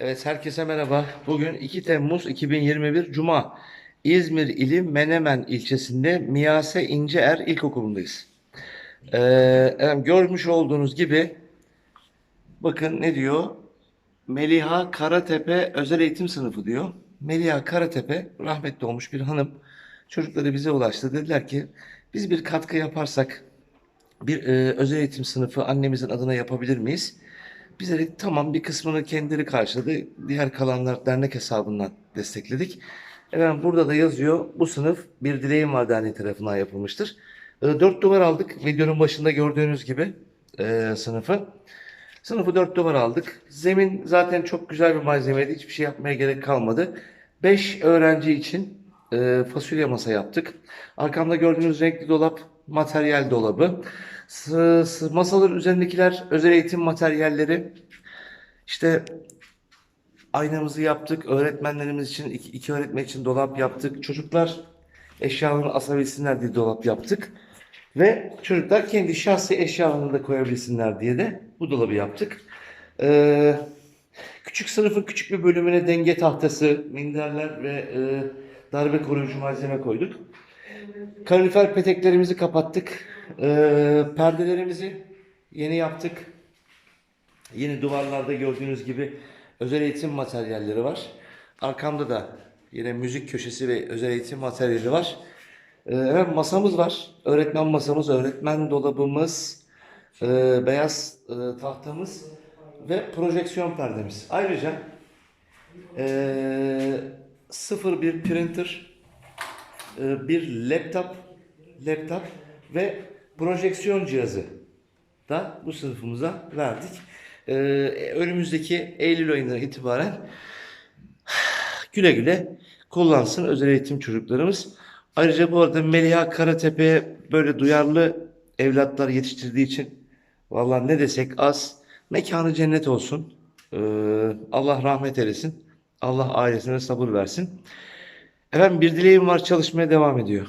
Evet herkese merhaba. Bugün 2 Temmuz 2021 Cuma. İzmir ili Menemen ilçesinde Miyase İnceer İlkokulu'ndayız. Ee, görmüş olduğunuz gibi bakın ne diyor? Meliha Karatepe Özel Eğitim Sınıfı diyor. Meliha Karatepe rahmetli olmuş bir hanım. Çocukları bize ulaştı. Dediler ki biz bir katkı yaparsak bir e, özel eğitim sınıfı annemizin adına yapabilir miyiz? Biz dedik tamam bir kısmını kendileri karşıladı. Diğer kalanlar dernek hesabından destekledik. Efendim burada da yazıyor bu sınıf bir dileğim var derneği tarafından yapılmıştır. E, dört duvar aldık. Videonun başında gördüğünüz gibi e, sınıfı. Sınıfı dört duvar aldık. Zemin zaten çok güzel bir malzemeydi. Hiçbir şey yapmaya gerek kalmadı. Beş öğrenci için e, fasulye masa yaptık. Arkamda gördüğünüz renkli dolap materyal dolabı. Masaların üzerindekiler özel eğitim materyalleri. İşte aynamızı yaptık. Öğretmenlerimiz için iki, iki öğretmen için dolap yaptık. Çocuklar eşyalarını asabilsinler diye dolap yaptık. Ve çocuklar kendi şahsi eşyalarını da koyabilsinler diye de bu dolabı yaptık. Ee, küçük sınıfın küçük bir bölümüne denge tahtası, minderler ve e, darbe koruyucu malzeme koyduk. Kalorifer peteklerimizi kapattık. Ee, perdelerimizi yeni yaptık. Yeni duvarlarda gördüğünüz gibi özel eğitim materyalleri var. Arkamda da yine müzik köşesi ve özel eğitim materyali var. Ee, masamız var. Öğretmen masamız, öğretmen dolabımız, e, beyaz e, tahtamız ve projeksiyon perdemiz. Ayrıca e, sıfır bir printer, e, bir laptop, laptop ve projeksiyon cihazı da bu sınıfımıza verdik. E, önümüzdeki Eylül ayından itibaren güle güle kullansın özel eğitim çocuklarımız. Ayrıca bu arada Meliha Karatepe'ye böyle duyarlı evlatlar yetiştirdiği için vallahi ne desek az. Mekanı cennet olsun. Ee, Allah rahmet eylesin. Allah ailesine sabır versin. Efendim bir dileğim var çalışmaya devam ediyor.